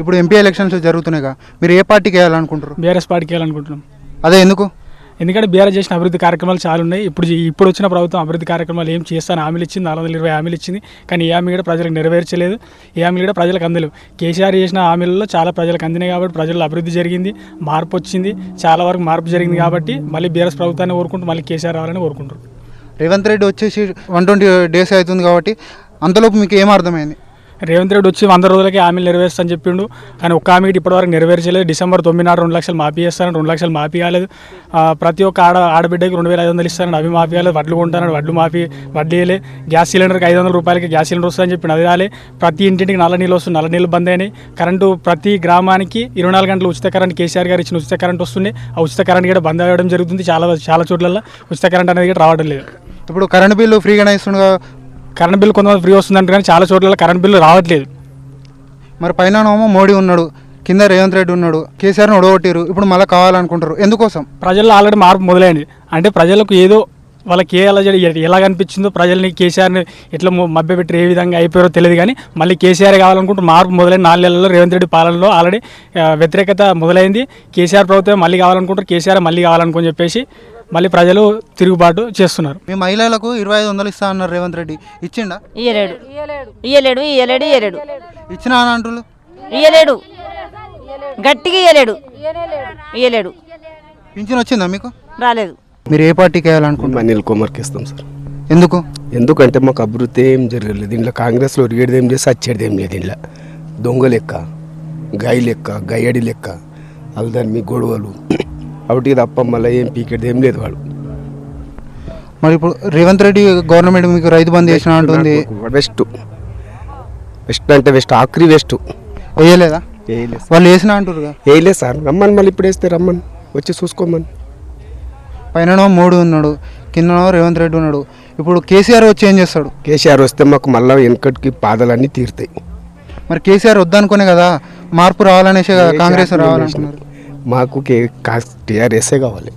ఇప్పుడు MP elections జరుగుతున్నాయిగా. మీరు ఏ పార్టీకి వేయాలనుకుంటారు బీఆర్ఎస్ పార్టీకి వెళ్ళాలనుకుంటున్నాం అదే ఎందుకు? ఎందుకంటే బీఆర్ఎస్ చేసిన అభివృద్ధి కార్యక్రమాలు చాలా ఉన్నాయి. ఇప్పుడు ఇప్పుడు వచ్చిన ప్రభుత్వం అభివృద్ధి కార్యక్రమాలు ఏం చేస్తాను హామీలు ఇచ్చింది నాలుగు వందల ఇరవై హామీలు ఇచ్చింది. కానీ ఏ హామీ కూడా ప్రజలకు నెరవేర్చలేదు. ఏ హామీలు కూడా ప్రజలకు అందలేవు కేసీఆర్ చేసిన హామీలలో చాలా ప్రజలకు అందినాయి కాబట్టి ప్రజల్లో అభివృద్ధి జరిగింది మార్పు వచ్చింది. చాలా వరకు మార్పు జరిగింది కాబట్టి మళ్ళీ బీఆర్ఎస్ ప్రభుత్వాన్ని కోరుకుంటూ మళ్ళీ కేసీఆర్ రావాలని కోరుకుంటారు రేవంత్ రెడ్డి వచ్చేసి వన్ ట్వంటీ డేస్ అవుతుంది కాబట్టి అంతలోపు మీకు ఏం అర్థమైంది? రేవంత్ రెడ్డి వచ్చి వంద రోజులకి హామీలు నెరవేరుస్తా అని చెప్పిండు. కానీ ఒక్క హామీ ఇప్పటివరకు నెరవేర్చలేదు. డిసెంబర్ తొమ్మిది రెండు లక్షలు మాఫీ చేస్తాను రెండు లక్షలు మాఫీ కాలేదు. ప్రతి ఒక్క ఆడ ఆడబిడ్డకి రెండు వేల ఐదు వందలు ఇస్తాను అవి మాఫీ కాలేదు. వడ్లు కొంటాను వడ్లు మాఫీ వడ్డీలే గ్యాస్ సిలిండర్కి ఐదు వందల రూపాయలకి గ్యాస్ సిలిండర్ వస్తుందని చెప్పి అది రాలే. ప్రతి ఇంటింటికి నల్ల నీళ్ళు వస్తుంది నల్ల నీళ్ళు బంద్ అయినాయి. కరెంటు ప్రతి గ్రామానికి ఇరవై నాలుగు గంటలు ఉచిత కరెంట్ కేసీఆర్ గారు ఇచ్చిన ఉచిత కరెంట్ వస్తుంది ఆ ఉచిత కరెంట్ కూడా బంద్ అవ్వడం జరుగుతుంది. చాలా చాలా చోట్ల ఉచిత కరెంట్ అనేది కూడా రావడం లేదు. ఇప్పుడు కరెంట్ బిల్లు ఫ్రీగానే ఇస్తుండగా కరెంట్ బిల్లు కొంతమంది ఫ్రీ వస్తుందంటే కానీ చాలా చోట్ల కరెంట్ బిల్లు రావట్లేదు. మరి పైన మోడీ ఉన్నాడు కింద రేవంత్ రెడ్డి ఉన్నాడు కేసీఆర్ని ఒడగొట్టారు ఇప్పుడు మళ్ళీ కావాలనుకుంటారు. ఎందుకోసం? ప్రజల్లో ఆల్రెడీ మార్పు మొదలైంది. అంటే ప్రజలకు ఏదో వాళ్ళకి ఏ ఎలా ఎలా కనిపించిందో ప్రజల్ని కేసీఆర్ని ఎట్లా మభ్యపెట్టి ఏ విధంగా అయిపోయారో తెలియదు కానీ మళ్ళీ కేసీఆర్ కావాలనుకుంటూ మార్పు మొదలైన నాలుగు నెలల్లో రేవంత్ రెడ్డి పాలనలో ఆల్రెడీ వ్యతిరేకత మొదలైంది. కేసీఆర్ ప్రభుత్వం మళ్ళీ కావాలనుకుంటారు కేసీఆర్ మళ్ళీ కావాలనుకుని చెప్పేసి మళ్ళీ ప్రజలు తిరుగుబాటు చేస్తున్నారు. మీ మహిళలకు ఇరవై ఐదు వందలు ఇస్తా అన్నారు రేవంత్ రెడ్డి. ఇచ్చిండా? ఇయ్యలేడు. ఇయ్యలేడు. ఇయ్యలేడు ఇయ్యలేడు ఇచ్చిన అని అంటులు ఇయ్యలేడు. గట్టిగా ఇయ్యలేడు. ఇయ్యలేడు. పింఛన్ వచ్చిందా మీకు? రాలేదు. మీరు ఏ పార్టీకి వేయాలనుకుంటున్నారు? అనిల్ కుమార్కి ఇస్తాం సార్. ఎందుకు? ఎందుకంటే మాకు అభివృద్ధి ఏం జరగలేదు. దీంట్లో కాంగ్రెస్లో ఒరిగేది ఏం చేసి వచ్చేది ఏం లేదు దీంట్లో. దొంగ లెక్క గాయ లెక్క గయ్యడి లెక్క అల్దాని మీ గొడవలు. ఒకటి తప్ప మళ్ళీ ఏం పీకేది ఏం లేదు వాడు. మరి ఇప్పుడు రేవంత్ రెడ్డి గవర్నమెంట్ మీకు రైతు బంద్ చేసిన అంటుంది వెస్ట్ వెస్ట్ అంటే వెస్ట్ ఆఖరి వెస్ట్ వేయలేదా? వేయలేదు. వాళ్ళు వేసిన అంటారుగా వేయలేదు సార్. రమ్మని మళ్ళీ ఇప్పుడు వేస్తే రమ్మని. వచ్చి చూసుకోమని. పైన మోడీ ఉన్నాడు కింద రేవంత్ రెడ్డి ఉన్నాడు. ఇప్పుడు కేసీఆర్ వచ్చి ఏం చేస్తాడు? కేసీఆర్ వస్తే మాకు మళ్ళీ వెనకటికి పాదాలన్నీ తీరుతాయి. మరి కేసీఆర్ వద్దనుకునే కదా మార్పు రావాలనేసే కదా కాంగ్రెస్ రావాలనుకున్నారు మాకు కే టీఆర్ఎస్ఏ కావాలి.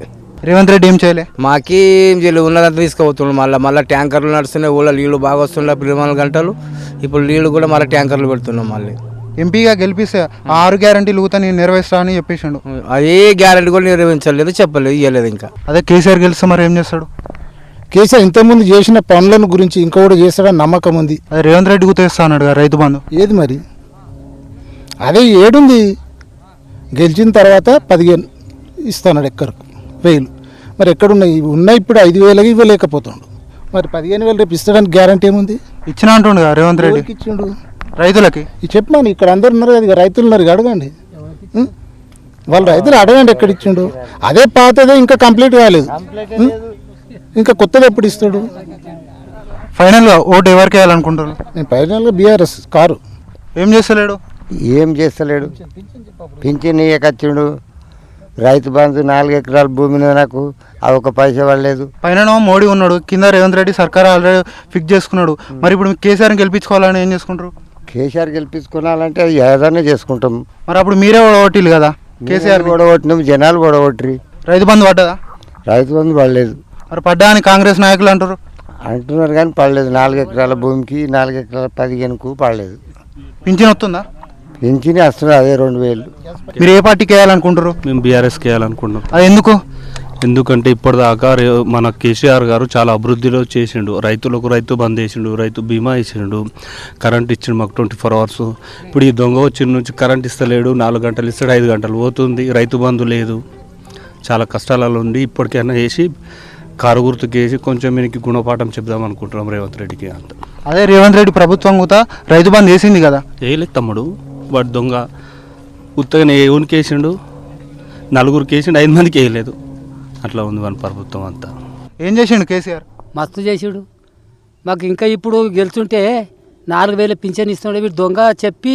రేవంత్ రెడ్డి ఏం చేయలే? మాకేం చేయలేదు ఉన్నదంతా తీసుకుపోతున్నాం మళ్ళీ మళ్ళీ ట్యాంకర్లు నడుస్తున్నాయి ఊళ్ళో నీళ్ళు బాగా వస్తున్నాయి ఇరవై నాలుగు గంటలు. ఇప్పుడు నీళ్ళు కూడా మళ్ళీ ట్యాంకర్లు పెడుతున్నాం మళ్ళీ. ఎంపీగా గెలిపిస్తే ఆరు గ్యారంటీలు నేను నెరవేరుస్తా అని చెప్పేసిండు. అదే గ్యారెంటీ కూడా నిర్వహించలేదు చెప్పలేదు ఇవ్వలేదు ఇంకా. అదే కేసీఆర్ గెలిస్తే మరి ఏం చేస్తాడు? కేసీఆర్ ఇంతకుముందు చేసిన పనులను గురించి ఇంకొకటి చేస్తాడని నమ్మకం ఉంది. అదే రేవంత్ రెడ్డి గుర్తేస్తా అన్నాడు కదా రైతు బంధు. ఏది మరి? అదే ఏడుంది. గెలిచిన తర్వాత పదిహేను ఇస్తున్నాడు ఎక్కడికి వేలు. మరి ఎక్కడున్నాయి? ఇవి ఉన్నాయి ఇప్పుడు ఐదు వేలకి ఇవ్వలేకపోతుండు. మరి పదిహేను వేలు రేపు ఇస్తాడానికి గ్యారంటీ ఏముంది? ఇచ్చిన అంటుండు రేవంత్ రెడ్డి? ఇచ్చిండు? రైతులకి? ఇది చెప్పమని ఇక్కడ అందరు ఉన్నారు కదా ఇక రైతులు ఉన్నారు అడగండి? వాళ్ళు రైతులు అడగండి ఎక్కడ ఇచ్చిండు. అదే పాతదే ఇంకా కంప్లీట్ కాలేదు? ఇంకా కొత్తది ఎప్పుడు ఇస్తాడు? ఫైనల్గా ఓటు ఎవరికి వేయాలనుకుంటారు నేను ఫైనల్గా బీఆర్ఎస్ కారు. ఏం చేస్తలేడు? ఏం చేస్తలేడు? పింఛన్ ఇయ్యకచ్చిండు రైతు బంధు నాలుగు ఎకరాల భూమి నాకు ఆ ఒక పైసా పడలేదు. పైన మోడీ ఉన్నాడు కింద రేవంత్ రెడ్డి సర్కార్ ఆల్రెడీ ఫిక్స్ చేసుకున్నాడు. మరి ఇప్పుడు కేసీఆర్ని గెలిపించుకోవాలని ఏం చేసుకుంటారు? కేసీఆర్ గెలిపించుకోవాలంటే అది ఏదైనా చేసుకుంటాం. మరి అప్పుడు మీరే ఓటీలు కదా కేసీఆర్ కూడా కొట్టినాం జనాలు కూడా కొట్టిరి రైతు బంధు పడ్డదా? రైతు బంధు పడలేదు. మరి పడ్డా అని కాంగ్రెస్ నాయకులు అంటారు అంటున్నారు కానీ పడలేదు. నాలుగు ఎకరాల భూమికి నాలుగు ఎకరాల పదిహేనుకు పడలేదు. పింఛన్ వస్తుందా? పింఛన్ వస్తుంది అదే రెండు వేలు. మీరు ఏ పార్టీకి వేయాలనుకుంటారు మేము బీఆర్ఎస్కి వేయాలనుకుంటున్నాం. అది ఎందుకు? ఎందుకంటే ఇప్పటిదాకా రే- మన కేసీఆర్ గారు చాలా అభివృద్ధిలో చేసిండు. రైతులకు రైతు బంద్ చేసిండు రైతు బీమా ఇచ్చిండు కరెంట్ ఇచ్చిండు మాకు ట్వంటీ ఫోర్ అవర్స్. ఇప్పుడు ఈ దొంగ వచ్చిన నుంచి కరెంట్ ఇస్తలేడు నాలుగు గంటలు ఇస్తాడు ఐదు గంటలు పోతుంది. రైతు బంధు లేదు. చాలా కష్టాలలో ఉండి ఇప్పటికైనా వేసి కారు గుర్తుకు వేసి కొంచెం మీకు గుణపాఠం చెప్దాం అనుకుంటున్నాం రేవంత్ రెడ్డికి అంత. అదే రేవంత్ రెడ్డి ప్రభుత్వం కూడా రైతు బంధు వేసింది కదా? వేయలేదు తమ్ముడు. వాడు దొంగ. ఉత్తగానే ఎవరికి వేసిండు నలుగురికి వేసిండు ఐదు మందికి వేయలేదు. అట్లా ఉంది మన ప్రభుత్వం అంతా. ఏం చేసిండు కేసీఆర్? మస్తు చేసాడు. మాకు ఇంకా ఇప్పుడు గెలుచుంటే నాలుగు వేలు పింఛన్ ఇస్తున్నాడు వీడు దొంగ చెప్పి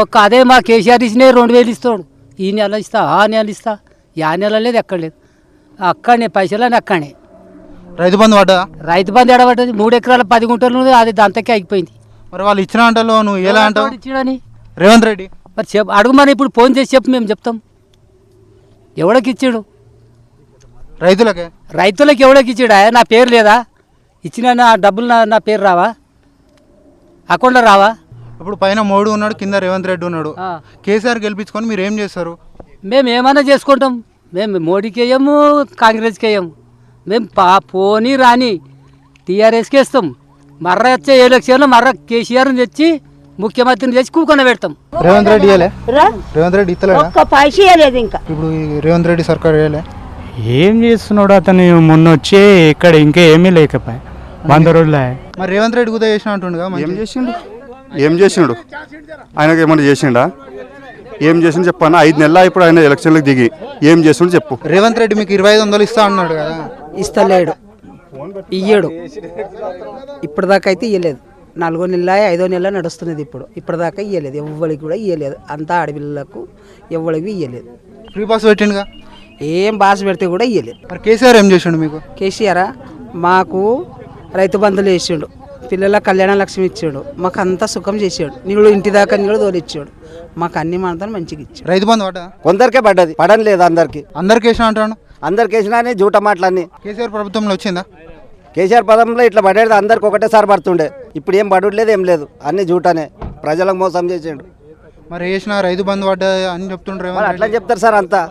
ఒక్క అదే మా కేసీఆర్ ఇచ్చినాయి రెండు వేలు ఇస్తాడు ఈ నెల ఇస్తా ఆ నెల ఇస్తా యా నెల లేదు ఎక్కడ లేదు. అక్కడనే పైసలని అక్కడనే. రైతు బంధు పడ్డదా? రైతు బంధు ఎడబడ్డది. మూడు ఎకరాల పది గుంటలు అది దంతకే అయిపోయింది మరి వాళ్ళు ఇచ్చిన అంటలో నువ్వు ఎలా అంటావు? ఇచ్చాడని? రేవంత్ రెడ్డి. మరి చెప్పు అడుగుమని ఇప్పుడు ఫోన్ చేసి చెప్పు మేము చెప్తాం. ఎవడికి ఇచ్చాడు రైతులకే. రైతులకు ఎవడికి ఇచ్చాడా నా పేరు లేదా? ఇచ్చిన నా డబ్బులు నా నా పేరు రావా? అకౌంట్లో రావా? ఇప్పుడు పైన మోడీ ఉన్నాడు కింద రేవంత్ రెడ్డి ఉన్నాడు. కేసీఆర్ గెలిపించుకొని మీరు ఏం చేస్తారు? మేము ఏమైనా చేసుకుంటాం. మేము మోడీకి వేయము కాంగ్రెస్కి వేయము మేము పా పోనీ రాని టీఆర్ఎస్కి వేస్తాం మర్ర వచ్చే ఎలక్షన్లో మర్ర కేసీఆర్ని తెచ్చి ముఖ్యమంత్రిని తెచ్చి కూకొని పెడతాం. రేవంత్ రెడ్డి ఇయ్యలే? రేవంత్ రెడ్డి ఇస్తలేడా ఒక్క పైస ఇవ్వలేదు ఇంకా. ఇప్పుడు ఈ రేవంత్ రెడ్డి సర్కార్ ఇయ్యలే? ఏం చేస్తున్నాడు అతను మొన్న వచ్చే ఇక్కడ ఇంకా ఏమీ లేకపోయా? వంద రోజులే. మరి రేవంత్ రెడ్డి కూడా చేసిన అంటుండగా ఏం చేసిండు? ఏం చేసిండు? ఆయనకు ఏమన్నా చేసిండా? ఏం చేసిండు చెప్పాను ఐదు నెలలు ఇప్పుడు ఆయన ఎలక్షన్లకు దిగి. ఏం చేసిండు చెప్పు. రేవంత్ రెడ్డి మీకు ఇరవై ఐదు వందలు ఇస్తా అన్నాడు కదా? ఇస్తలేడు. ఇయ్యడు. ఇప్పటిదాకా అయితే ఇయ్యలేదు. నాలుగో నెల ఐదో నెల నడుస్తున్నది ఇప్పుడు. ఇప్పటిదాకా ఇయ్యలేదు. ఎవ్వరికి కూడా ఇయ్యలేదు. అంతా ఆడపిల్లలకు ఎవ్వరికి ఇయ్యలేదు. ఫ్రీ పాస్ పెట్టిండుగా? ఏం భాష పెడితే కూడా ఇయ్యలేదు. మరి కేసీఆర్ ఏం చేసిండు మీకు? కేసీఆర్? మాకు రైతు బంధులు వేసిండు. పిల్లల కళ్యాణ లక్ష్మి ఇచ్చాడు. మాకు అంతా సుఖం చేసాడు. నీళ్ళు ఇంటి దాకా నీళ్ళు తోలిచ్చాడు. మాకు అన్ని మాత్రం మంచిగా ఇచ్చాడు. రైతు బంధు పడ్డా కొందరికే పడ్డది. పడని లేదు అందరికి. అందరికి వేసిన అంటాను అందరికి వేసినా జూట మాటలన్నీ. కేసీఆర్ ప్రభుత్వంలో వచ్చిందా? కేసీఆర్ పదంలో ఇట్లా పడేది అందరికి ఒకటేసారి పడుతుండే. ఇప్పుడు ఏం పడట్లేదు ఏం లేదు. అన్ని జూటనే. ప్రజలకు మోసం చేసిండు. మరి వేసిన రైతు బంధు పడ్డా అని చెప్తుండ్రు మరి అట్లా చెప్తారు సార్ అంతా.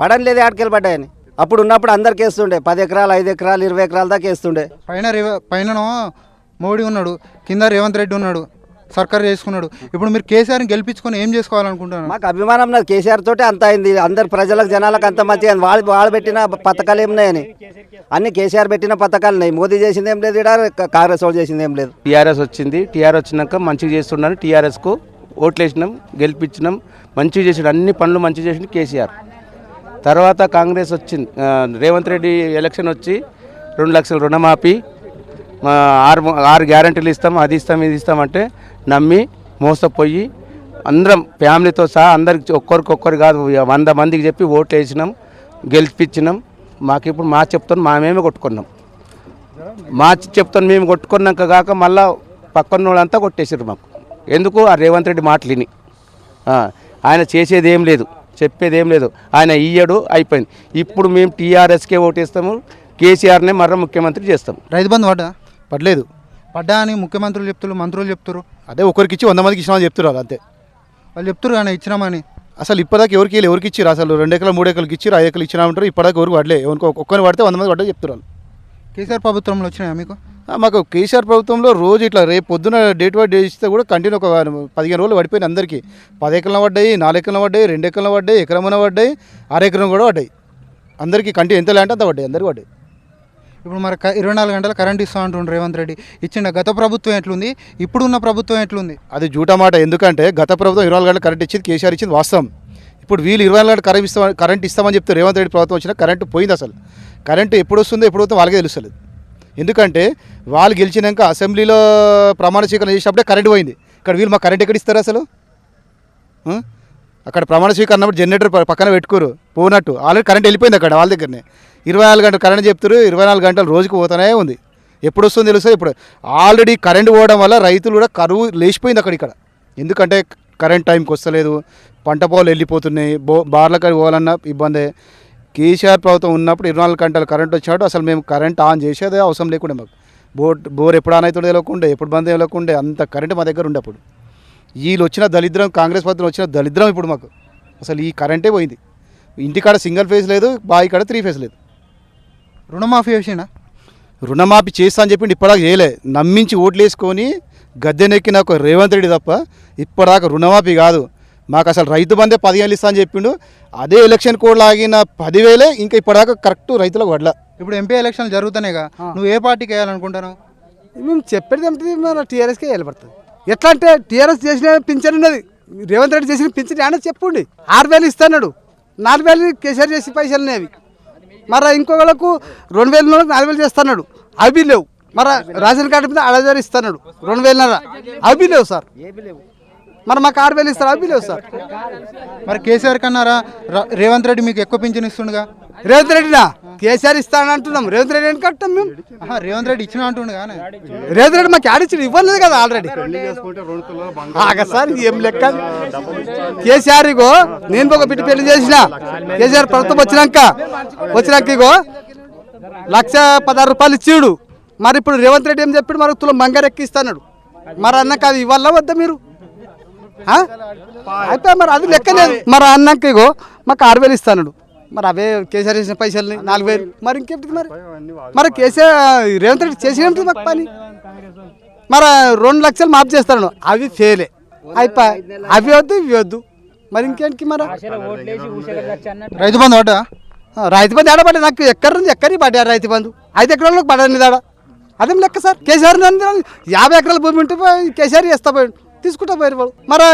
పడని లేదు ఆడికెళ్ళి పడ్డాయని. అప్పుడు ఉన్నప్పుడు అందరికి వేస్తుండే పది ఎకరాలు ఐదు ఎకరాలు ఇరవై ఎకరాల దాకా వేస్తుండే. పైన రేవ- పైన మోడీ ఉన్నాడు కింద రేవంత్ రెడ్డి ఉన్నాడు. సర్కార్ చేసుకున్నాడు. ఇప్పుడు మీరు కేసీఆర్ని గెలిపించుకొని ఏం చేసుకోవాలనుకుంటున్నారు? మాకు అభిమానం నాది. కేసీఆర్ తోటే అంత అయింది. అందరు ప్రజలకు జనాలకు అంత అయింది. వాళ్ళు వాళ్ళు పెట్టిన పథకాలు ఏమున్నాయని అన్ని కేసీఆర్ పెట్టిన పథకాలు ఉన్నాయి. మోదీ చేసింది ఏం లేదు ఇక్కడ కాంగ్రెస్ వాళ్ళు చేసింది ఏం లేదు. టీఆర్ఎస్ వచ్చింది. టీఆర్ఎస్ వచ్చినాక మంచిగా చేస్తున్నాను టీఆర్ఎస్కు ఓట్లు వేసినాం గెలిపించినాం. మంచిగా చేసాడు. అన్ని పనులు మంచిగా చేసిండు కేసీఆర్. తర్వాత కాంగ్రెస్ వచ్చింది. రేవంత్ రెడ్డి ఎలక్షన్ వచ్చి రెండు లక్షల రుణమాఫీ ఆ, ఆరు ఆరు గ్యారంటీలు ఇస్తాం అది ఇస్తాం ఇది ఇస్తామంటే నమ్మి మోసపోయి అందరం ఫ్యామిలీతో సహా అందరికి ఒక్కరికొక్కరు కాదు వంద మందికి చెప్పి ఓట్లు వేసినాం గెలిపించినాం. మాకు ఇప్పుడు మా చెప్తాను మేమే కొట్టుకున్నాం. మా చెప్తాను మేము కొట్టుకున్నాక కాక మళ్ళా పక్కన వాళ్ళంతా కొట్టేసారు మాకు. ఎందుకు? ఆ రేవంత్ రెడ్డి మాటలు విని ఆయన చేసేది ఏం లేదు చెప్పేది ఏం లేదు. ఆయన ఇయ్యడు అయిపోయింది. ఇప్పుడు మేము టీఆర్ఎస్కే ఓటేస్తాము కేసీఆర్నే మర్ర ముఖ్యమంత్రి చేస్తాం రైతు బంధు పడ్డా పడలేదు పడ్డా అని ముఖ్యమంత్రులు చెప్తున్నారు మంత్రులు చెప్తారు అదే ఒకరికి ఇచ్చి వంద మందికి ఇచ్చినామని చెప్తున్నారు అంతే. వాళ్ళు చెప్తారు కానీ ఇచ్చినామని. అసలు ఇప్పటిదాకా ఎవరికి వెళ్ళి ఎవరికి ఇచ్చారు అసలు రెండు ఎకరాలు మూడు ఎకరాలకి ఇచ్చారు ఐదు ఎకరాలు ఇచ్చినామంటారు ఇప్పటిదాకా ఎవరికి పడలే. ఎవరికి ఒక్కరిని పడితే వంద మంది పడ్డా చెప్తున్నారు కేసీఆర్ ప్రభుత్వంలో వచ్చినాయా మీకు? మాకు కేసీఆర్ ప్రభుత్వంలో రోజు ఇట్లా రేపు పొద్దున డేట్ వైడ్ డే ఇస్తే కూడా కంటిన్యూ ఒక పదిహేను రోజులు పడిపోయినాయి అందరికీ. పది ఎకరాలు పడ్డాయి నాలుగు ఎకరాలు పడ్డాయి రెండు ఎకరాలు పడ్డాయి ఎకరమైన పడ్డాయి అర ఎకరం కూడా పడ్డాయి. అందరికీ కంటి ఎంత ల్యాండ్ అంత పడ్డాయి అందరికీ పడ్డాయి. ఇప్పుడు మరి ఇరవై నాలుగు గంటల కరెంట్ ఇస్తా అంటుండ్రు రేవంత్ రెడ్డి. ఇచ్చిన గత ప్రభుత్వం ఎట్లుంది? ఇప్పుడున్న ప్రభుత్వం ఎట్లుంది? అది జూటా మాట. ఎందుకంటే గత ప్రభుత్వం ఇరవై నాలుగు గంటల కరెంట్ ఇచ్చింది కేసీఆర్ ఇచ్చింది వాస్తవం. ఇప్పుడు వీళ్ళు ఇరవై నాలుగు గంటల కరెంట్ ఇస్తామని కరెంట్ ఇస్తామని చెప్తే రేవంత్ రెడ్డి ప్రభుత్వం వచ్చినా కరెంట్ పోయింది అసలు. కరెంట్ ఎప్పుడు వస్తుందో ఎప్పుడు వస్తుందో వాళ్ళకే తెలుస్తలేదు. ఎందుకంటే వాళ్ళు గెలిచినాక అసెంబ్లీలో ప్రమాణ స్వీకరణ చేసినప్పుడే కరెంట్ పోయింది. ఇక్కడ వీళ్ళు మాకు కరెంట్ ఎక్కడ ఇస్తారు అసలు? అక్కడ ప్రమాణ స్వీకరణ జనరేటర్ పక్కన పెట్టుకోరు. పోనట్టు. ఆల్రెడీ కరెంట్ వెళ్ళిపోయింది అక్కడ వాళ్ళ దగ్గరనే. ఇరవై నాలుగు గంటలు కరెంట్ చెప్తారు ఇరవై నాలుగు గంటలు రోజుకి పోతూనే ఉంది. ఎప్పుడు వస్తుందో తెలుస్తుంది ఇప్పుడు ఆల్రెడీ కరెంట్ పోవడం వల్ల రైతులు కూడా కరువు లేచిపోయింది అక్కడ ఇక్కడ. ఎందుకంటే కరెంట్ టైంకి వస్తలేదు. పంట పొలాలు వెళ్ళిపోతున్నాయి. బో బార్లకి పోవాలన్నా ఇబ్బందే. కేసీఆర్ ప్రభుత్వం ఉన్నప్పుడు ఇరవై నాలుగు గంటలు కరెంట్ వచ్చాడు అసలు మేము కరెంట్ ఆన్ చేసేదే అవసరం లేకుండా మాకు. బోర్ బోర్ ఎప్పుడు ఆన్ అవుతుండే తెలియకుండే ఎప్పుడు బంద్ తెలియకుండే అంత కరెంట్ మా దగ్గర ఉండే అప్పుడు. వీళ్ళు వచ్చిన దళిద్రం కాంగ్రెస్ ప్రభుత్వం వచ్చిన దళిద్రం ఇప్పుడు మాకు. అసలు ఈ కరెంటే పోయింది. ఇంటికాడ సింగిల్ ఫేజ్ లేదు బావి కాడ త్రీ ఫేజ్ లేదు. రుణమాఫీ చేసిండా? రుణమాఫీ చేస్తా అని చెప్పి ఇప్పటిదాకా చేయలే. నమ్మించి ఓట్లు వేసుకొని గద్దెనెక్కిన ఒక రేవంత్ రెడ్డి తప్ప ఇప్పటిదాకా రుణమాఫీ కాదు. మాకు అసలు రైతు బందే పదివేలు ఇస్తా అని చెప్పిండు. అదే ఎలక్షన్ కోడ్ లాగిన పదివేలే ఇంకా ఇప్పటిదాకా కరెక్ట్ రైతులకు వడ్ల ఇప్పుడు ఎంపీ ఎలక్షన్లు జరుగుతున్నాయిగా. నువ్వు ఏ పార్టీకి వేయాలనుకుంటున్నావు? మేము చెప్పేది ఏమిటి? మన టీఆర్ఎస్కే వెళ్ళబడుతుంది ఎట్లా అంటే టీఆర్ఎస్ చేసిన పింఛన్ ఉన్నది. రేవంత్ రెడ్డి చేసిన పింఛన్ ఆయన చెప్పండి. ఆరు వేలు ఇస్తున్నాడు. నాలుగు వేలు కేసీఆర్ చేసి పైసలు అనేవి మరి ఇంకొకళ్ళకు రెండు వేలు నాలుగు వేలు చేస్తున్నాడు. అవి లేవు. మరి రేషన్ కార్డు మీద అరవై వేలు ఇస్తున్నాడు. రెండు వేలున్నర. అవి లేవు సార్. మరి మాకు ఆరు వేలు ఇస్తారు. అవి లేవు సార్. మరి కేసీఆర్ కన్నారా? రేవంత్ రెడ్డి మీకు ఎక్కువ పింఛన్ ఇస్తుండగా? రేవంత్ రెడ్డినా? కేసీఆర్ ఇస్తానని అంటున్నాం. రేవంత్ రెడ్డి అని కట్టాం మేము? రేవంత్ రెడ్డి ఇచ్చిన అంటుండు కానీ. రేవంత్ రెడ్డి మాకు ఆడిచ్చి ఇవ్వలేదు కదా ఆల్రెడీ. ఆగ సార్ ఏం లెక్క? కేసీఆర్ ఇగో నేను ఒక బిడ్డ పెళ్ళి చేసిన. కేసీఆర్ ప్రభుత్వం వచ్చినాక వచ్చినాక ఇగో లక్ష పదహారు రూపాయలు ఇచ్చిడు. మరి ఇప్పుడు రేవంత్ రెడ్డి ఏం చెప్పాడు? మరి తులం బంగారు ఎక్కిస్తాడు మరి అన్నకు అది ఇవ్వాలా వద్దా మీరు? అయితే మరి అది లెక్క లేదు. మరి అన్నాక ఇగో మాకు ఆరు వేలు ఇస్తాడు మరి అవే కేసీఆర్ చేసిన పైసల్ని నాలుగు వేలు. మరి ఇంకేంటి మరి? మరి కేసీఆర్ రేవంత్ రెడ్డి చేసినట్టు మాకు పని? మరి రెండు లక్షలు మాఫ్ చేస్తాడు అవి ఫెయిలే అయిపోయి అవి వద్దు ఇవి వద్దు. మరి ఇంకేంటికి మరి? రైతు బంధు పడ్డా రైతు బంధు ఏడబడ్డా నాకు ఎక్కడ నుంచి ఎక్కడి పడ్డా రైతు బంధు? ఐదు ఎకరాలకు పడని దాడ అదేం లెక్క సార్? కేసీఆర్ నన్ను యాభై ఎకరాల భూమి ఉంటే పోయి కేసీఆర్ చేస్తా పోయాడు తీసుకుంటా పోయారు వాళ్ళు. మరి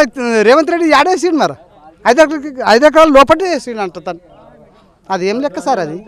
రేవంత్ రెడ్డి యాడేసిండు మరి? ఐదు ఎకరాలకి ఐదు ఎకరాల లోపటే వేసిండు అంట తను. అది ఏం లెక్క సార్ అది?